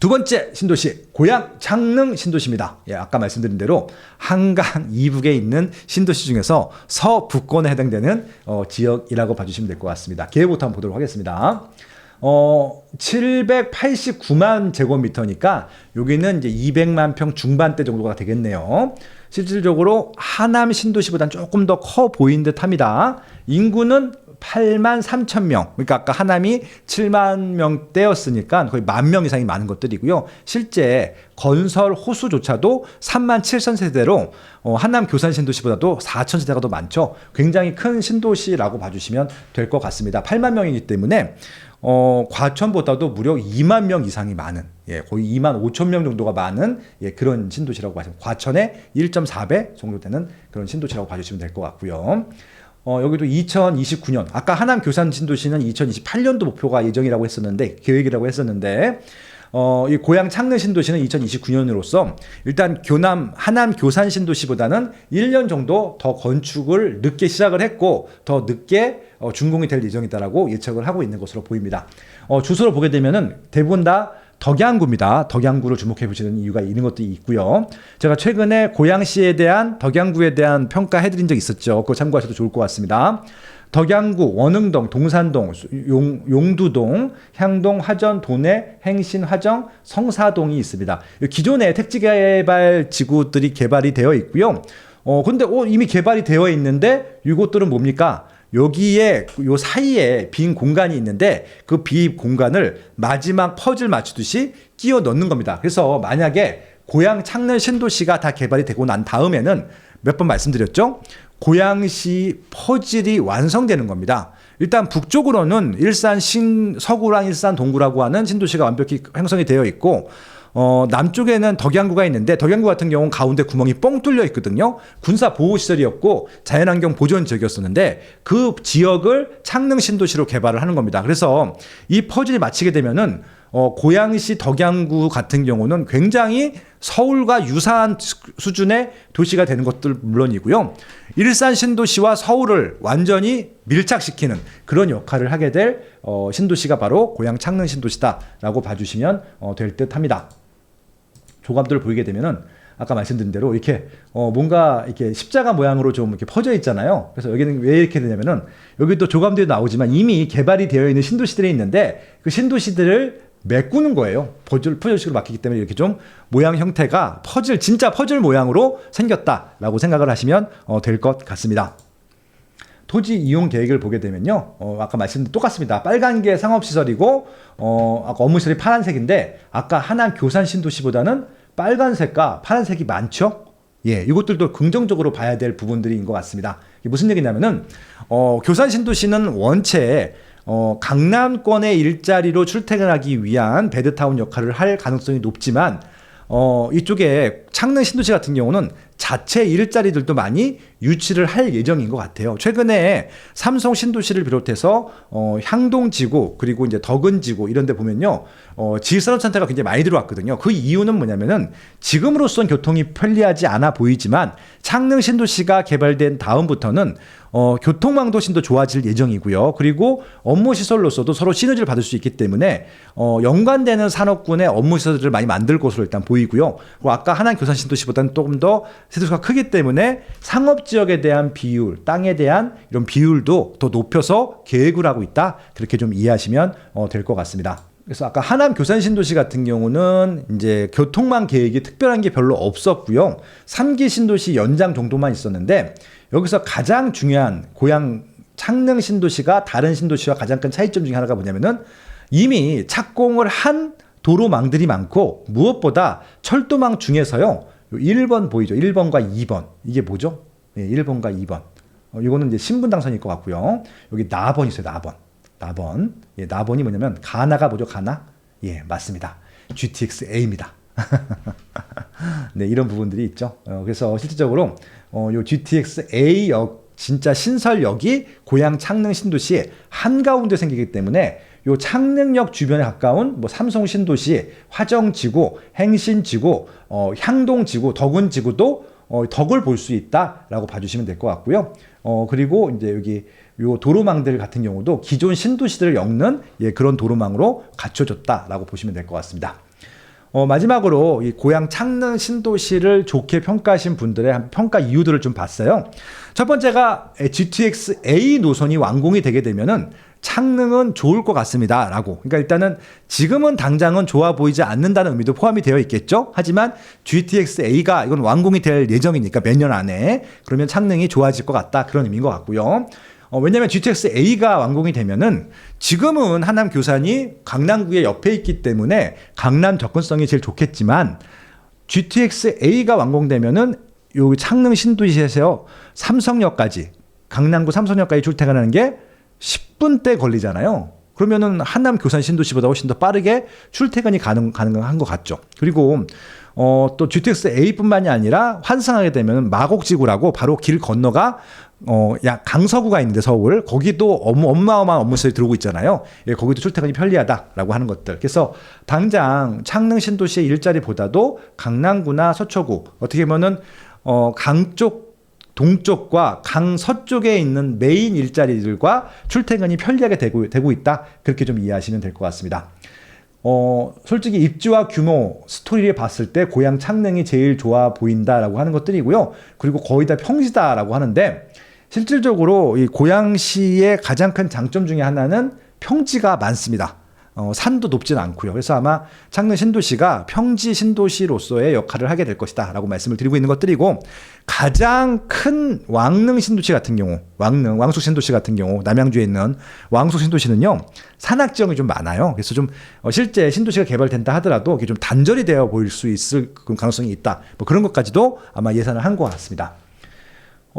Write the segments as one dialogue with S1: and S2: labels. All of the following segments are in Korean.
S1: 두 번째 신도시 고향 창릉 신도시입니다. 예, 아까 말씀드린 대로 한강 이북에 있는 신도시 중에서 서북권에 해당되는 어, 지역이라고 봐주시면 될 것 같습니다. 계획부터 한번 보도록 하겠습니다. 어, 789만 제곱미터니까 여기는 이제 200만 평 중반대 정도가 되겠네요. 실질적으로 하남 신도시보다는 조금 더 커 보이는 듯 합니다. 인구는 8만 3천 명. 그러니까 아까 하남이 7만 명대였으니까 거의 만 명 이상이 많은 것들이고요. 실제 건설 호수조차도 3만 7천 세대로 어, 하남 교산 신도시보다도 4천 세대가 더 많죠. 굉장히 큰 신도시라고 봐주시면 될 것 같습니다. 8만 명이기 때문에 어, 과천보다도 무려 2만 명 이상이 많은, 예, 거의 2만 5천 명 정도가 많은, 예, 그런 신도시라고 봐주시면, 과천의 1.4배 정도 되는 그런 신도시라고 봐주시면 될 것 같고요. 어, 여기도 2029년, 아까 하남 교산 신도시는 2028년도 목표가 예정이라고 했었는데, 계획이라고 했었는데, 어, 이 고향 창릉 신도시는 2029년으로서 일단 교남 하남 교산 신도시보다는 1년 정도 더 건축을 늦게 시작을 했고 더 늦게 어, 준공이 될 예정이다라고 예측을 하고 있는 것으로 보입니다. 어, 주소를 보게 되면은 대부분 다 덕양구입니다. 덕양구를 주목해 보시는 이유가 있는 것도 있고요. 제가 최근에 고양시에 대한 덕양구에 대한 평가 해 드린 적 있었죠. 그거 참고하셔도 좋을 것 같습니다. 덕양구, 원흥동, 동산동, 용, 용두동, 향동, 화전, 도내, 행신, 화정, 성사동이 있습니다. 기존의 택지개발 지구들이 개발이 되어 있고요. 어, 근데 어, 이미 개발이 되어 있는데 이곳들은 뭡니까? 여기에 요 사이에 빈 공간이 있는데 그 빈 공간을 마지막 퍼즐 맞추듯이 끼워 넣는 겁니다. 그래서 만약에 고향 창릉 신도시가 다 개발이 되고 난 다음에는 몇 번 말씀드렸죠? 고양시 퍼즐이 완성되는 겁니다. 일단 북쪽으로는 일산 신 서구랑 일산 동구라고 하는 신도시가 완벽히 형성이 되어 있고 어, 남쪽에는 덕양구가 있는데 덕양구 같은 경우는 가운데 구멍이 뻥 뚫려 있거든요. 군사 보호 시설이었고 자연환경 보존 지역이었었는데 그 지역을 창릉 신도시로 개발을 하는 겁니다. 그래서 이 퍼즐이 마치게 되면은 어, 고양시 덕양구 같은 경우는 굉장히 서울과 유사한 수준의 도시가 되는 것들 물론이고요. 일산 신도시와 서울을 완전히 밀착시키는 그런 역할을 하게 될 어, 신도시가 바로 고양 창릉 신도시다라고 봐주시면 어, 될 듯 합니다. 조감들을 보이게 되면은 아까 말씀드린 대로 이렇게 어 뭔가 이렇게 십자가 모양으로 좀 이렇게 퍼져 있잖아요. 그래서 여기는 왜 이렇게 되냐면은 여기 또 조감들이 나오지만 이미 개발이 되어 있는 신도시들이 있는데 그 신도시들을 메꾸는 거예요. 퍼즐, 퍼즐식으로 막히기 때문에 이렇게 좀 모양 형태가 퍼즐, 진짜 퍼즐 모양으로 생겼다라고 생각을 하시면 어, 될 것 같습니다. 토지 이용 계획을 보게 되면요. 어, 아까 말씀드린 똑같습니다. 빨간 게 상업시설이고, 어, 아까 업무시설이 파란색인데, 아까 하남 교산 신도시보다는 빨간색과 파란색이 많죠? 예, 이것들도 긍정적으로 봐야 될 부분들인 것 같습니다. 이게 무슨 얘기냐면은, 어, 교산 신도시는 원체 어, 강남권의 일자리로 출퇴근하기 위한 베드타운 역할을 할 가능성이 높지만 어, 이쪽에 창릉 신도시 같은 경우는 자체 일자리들도 많이 유치를 할 예정인 것 같아요. 최근에 삼성 신도시를 비롯해서 어, 향동지구 그리고 이제 덕은지구 이런 데 보면요. 어, 지식산업센터가 굉장히 많이 들어왔거든요. 그 이유는 뭐냐면은 지금으로선 교통이 편리하지 않아 보이지만 창릉 신도시가 개발된 다음부터는 어, 교통망 도 신도 좋아질 예정이고요. 그리고 업무 시설로서도 서로 시너지를 받을 수 있기 때문에 어, 연관되는 산업군의 업무 시설들을 많이 만들 것으로 일단 보이고요. 그리고 아까 하남 교산 신도시보다는 조금 더 세대수가 크기 때문에 상업 지역에 대한 비율, 땅에 대한 이런 비율도 더 높여서 계획을 하고 있다. 그렇게 좀 이해하시면 어, 될 것 같습니다. 그래서 아까 하남 교산 신도시 같은 경우는 이제 교통망 계획이 특별한 게 별로 없었고요. 3기 신도시 연장 정도만 있었는데 여기서 가장 중요한 고향 창릉 신도시가 다른 신도시와 가장 큰 차이점 중에 하나가 뭐냐면은 이미 착공을 한 도로망들이 많고 무엇보다 철도망 중에서요. 1번 보이죠? 1번과 2번. 이게 뭐죠? 네, 1번과 2번. 어, 이거는 이제 신분 당선일 것 같고요. 여기 나번 있어요. 나번. 나번. 예, 나번이 뭐냐면 가나가 뭐죠? 가나? 예, 맞습니다. GTX A입니다. 네, 이런 부분들이 있죠. 어, 그래서 실질적으로 어, 요 GTX A역 진짜 신설역이 고향 창릉 신도시 한가운데 생기기 때문에 요 창릉역 주변에 가까운 뭐 삼성 신도시, 화정지구, 행신지구, 어, 향동지구, 덕운지구도 어, 덕을 볼 수 있다라고 봐주시면 될 것 같고요. 어, 그리고 이제 여기 요 도로망들 같은 경우도 기존 신도시들을 엮는 예, 그런 도로망으로 갖춰졌다라고 보시면 될 것 같습니다. 어, 마지막으로 이 고향 창릉 신도시를 좋게 평가하신 분들의 한 평가 이유들을 좀 봤어요. 첫 번째가 GTX A 노선이 완공이 되게 되면은 창릉은 좋을 것 같습니다. 라고. 그러니까 일단은 지금은 당장은 좋아 보이지 않는다는 의미도 포함이 되어 있겠죠. 하지만 GTX A가 이건 완공이 될 예정이니까 몇 년 안에 그러면 창릉이 좋아질 것 같다. 그런 의미인 것 같고요. 어, 왜냐면 GTX A가 완공이 되면은 지금은 하남 교산이 강남구의 옆에 있기 때문에 강남 접근성이 제일 좋겠지만 GTX A가 완공되면은 요 창릉 신도시에서 삼성역까지 강남구 삼성역까지 출퇴근하는 게 10분대 걸리잖아요. 그러면은 한남 교산 신도시보다 훨씬 더 빠르게 출퇴근이 가능 가능한 것 같죠. 그리고 어, 또 GTX A뿐만이 아니라 환승하게 되면 마곡지구라고 바로 길 건너가 어, 야 강서구가 있는데 서울 거기도 어마, 어마어마한 업무실이 들어오고 있잖아요. 예, 거기도 출퇴근이 편리하다라고 하는 것들. 그래서 당장 창릉 신도시의 일자리보다도 강남구나 서초구 어떻게 보면은 어, 강쪽 동쪽과 강 서쪽에 있는 메인 일자리들과 출퇴근이 편리하게 되고, 되고 있다. 그렇게 좀 이해하시면 될 것 같습니다. 어, 솔직히 입지와 규모, 스토리를 봤을 때 고향 창릉이 제일 좋아 보인다라고 하는 것들이고요. 그리고 거의 다 평지다라고 하는데 실질적으로 이 고양시의 가장 큰 장점 중에 하나는 평지가 많습니다. 어, 산도 높진 않고요. 그래서 아마 창릉 신도시가 평지 신도시로서의 역할을 하게 될 것이다 라고 말씀을 드리고 있는 것들이고 가장 큰 왕릉 신도시 같은 경우 왕릉 왕숙 신도시 같은 경우 남양주에 있는 왕숙 신도시는요 산악 지형이 좀 많아요. 그래서 좀 어, 실제 신도시가 개발된다 하더라도 이게 좀 단절이 되어 보일 수 있을 그 가능성이 있다. 뭐 그런 것까지도 아마 예상을 한 것 같습니다.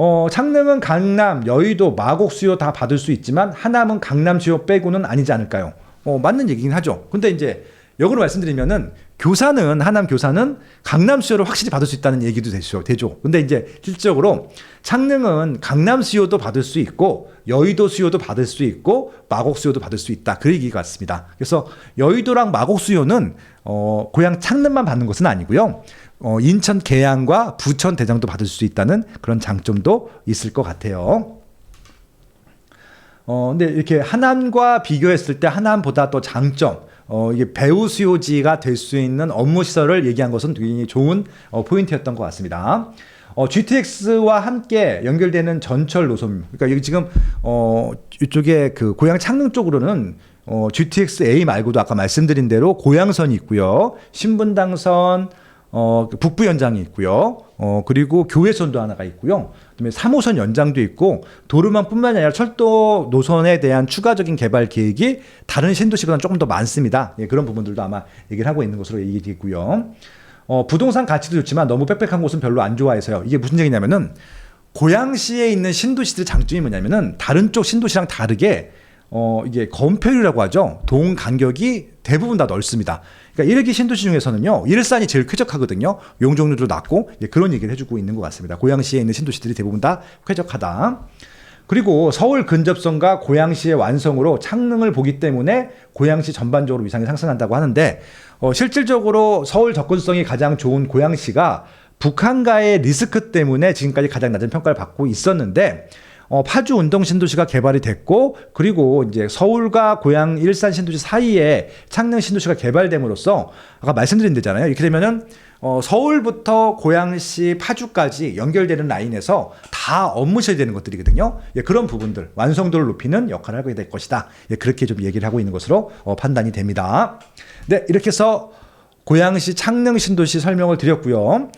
S1: 어, 창릉은 강남, 여의도, 마곡 수요 다 받을 수 있지만 하남은 강남 수요 빼고는 아니지 않을까요? 어, 맞는 얘기긴 하죠. 근데 이제 역으로 말씀드리면은 교사는 하남 교사는 강남 수요를 확실히 받을 수 있다는 얘기도 되죠. 되죠. 근데 이제 실질적으로 창릉은 강남 수요도 받을 수 있고 여의도 수요도 받을 수 있고 마곡 수요도 받을 수 있다. 그 얘기 같습니다. 그래서 여의도랑 마곡 수요는 어, 고향 창릉만 받는 것은 아니고요. 어, 인천 계양과 부천 대장도 받을 수 있다는 그런 장점도 있을 것 같아요. 어, 근데 이렇게 하남과 비교했을 때 하남보다 또 장점, 어, 이게 배우 수요지가 될 수 있는 업무 시설을 얘기한 것은 굉장히 좋은 어, 포인트였던 것 같습니다. 어, GTX와 함께 연결되는 전철 노선. 그러니까 여기 지금 어, 이쪽에 그 고향 창릉 쪽으로는 어, GTX A 말고도 아까 말씀드린 대로 고양선이 있고요. 신분당선, 어, 북부 연장이 있고요. 어, 그리고 교외선도 하나가 있고요. 그다음에 3호선 연장도 있고 도로망뿐만 아니라 철도 노선에 대한 추가적인 개발 계획이 다른 신도시보다는 조금 더 많습니다. 예, 그런 부분들도 아마 얘기를 하고 있는 것으로 얘기되고요. 어, 부동산 가치도 좋지만 너무 빽빽한 곳은 별로 안 좋아해서요. 이게 무슨 얘기냐면은 고양시에 있는 신도시들의 장점이 뭐냐면은 다른 쪽 신도시랑 다르게 어, 이게 건폐율이라고 하죠. 동 간격이 대부분 다 넓습니다. 그러니까 일기 신도시 중에서는요, 일산이 제일 쾌적하거든요. 용적률도 낮고, 예, 그런 얘기를 해주고 있는 것 같습니다. 고양시에 있는 신도시들이 대부분 다 쾌적하다. 그리고 서울 근접성과 고양시의 완성으로 창릉을 보기 때문에 고양시 전반적으로 위상이 상승한다고 하는데, 어, 실질적으로 서울 접근성이 가장 좋은 고양시가 북한과의 리스크 때문에 지금까지 가장 낮은 평가를 받고 있었는데, 어, 파주 운동 신도시가 개발이 됐고 그리고 이제 서울과 고양 일산 신도시 사이에 창릉 신도시가 개발됨으로써 아까 말씀드린 데잖아요. 이렇게 되면은 어, 서울부터 고양시 파주까지 연결되는 라인에서 다 업무실이 되는 것들이거든요. 예, 그런 부분들 완성도를 높이는 역할을 하게 될 것이다. 예, 그렇게 좀 얘기를 하고 있는 것으로 어, 판단이 됩니다. 네, 이렇게 해서 고양시 창릉 신도시 설명을 드렸고요.